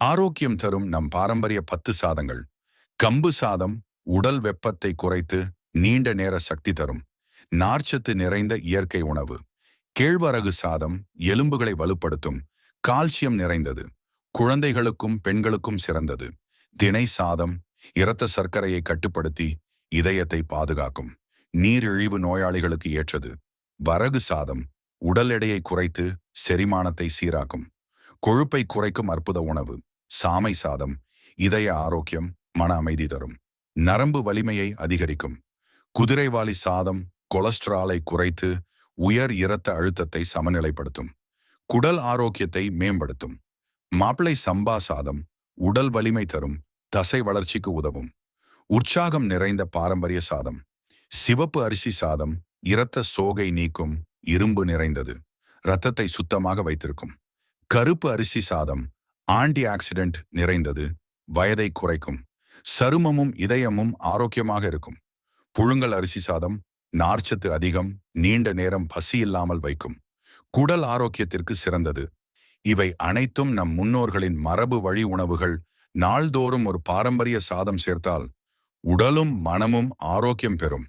ஆரோக்கியம் தரும் நம் பாரம்பரிய பத்து சாதங்கள். கம்பு சாதம் உடல் வெப்பத்தை குறைத்து நீண்ட நேர சக்தி தரும். நார்ச்சத்து நிறைந்த இயற்கை உணவு. கேழ்வரகு சாதம் எலும்புகளை வலுப்படுத்தும். கால்சியம் நிறைந்தது. குழந்தைகளுக்கும் பெண்களுக்கும் சிறந்தது. தினை சாதம் இரத்த சர்க்கரையை கட்டுப்படுத்தி இதயத்தை பாதுகாக்கும். நீரிழிவு நோயாளிகளுக்கு ஏற்றது. வரகு சாதம் உடல் எடையை குறைத்து செரிமானத்தை சீராக்கும். கொழுப்பை குறைக்கும் அற்புத உணவு. சாமை சாதம் இதய ஆரோக்கியம் மன அமைதி தரும். நரம்பு வலிமையை அதிகரிக்கும். குதிரைவாளி சாதம் கொலஸ்ட்ராலை குறைத்து உயர் இரத்த அழுத்தத்தை சமநிலைப்படுத்தும். குடல் ஆரோக்கியத்தை மேம்படுத்தும். மாப்பிளை சம்பா சாதம் உடல் வலிமை தரும் தசை வளர்ச்சிக்கு உதவும். உற்சாகம் நிறைந்த பாரம்பரிய சாதம். சிவப்பு அரிசி சாதம் இரத்த சோகை நீக்கும் இரும்பு நிறைந்தது. இரத்தத்தை சுத்தமாக வைத்திருக்கும். கருப்பு அரிசி சாதம் ஆன்டி ஆக்சிடென்ட் நிறைந்தது. வயதை குறைக்கும். சருமமும் இதயமும் ஆரோக்கியமாக இருக்கும். புழுங்கல் அரிசி சாதம் நார்ச்சத்து அதிகம் நீண்ட நேரம் பசி இல்லாமல் வைக்கும். குடல் ஆரோக்கியத்திற்கு சிறந்தது. இவை அனைத்தும் நம் முன்னோர்களின் மரபு வழி உணவுகள். நாள்தோறும் ஒரு பாரம்பரிய சாதம் சேர்த்தால் உடலும் மனமும் ஆரோக்கியம் பெறும்.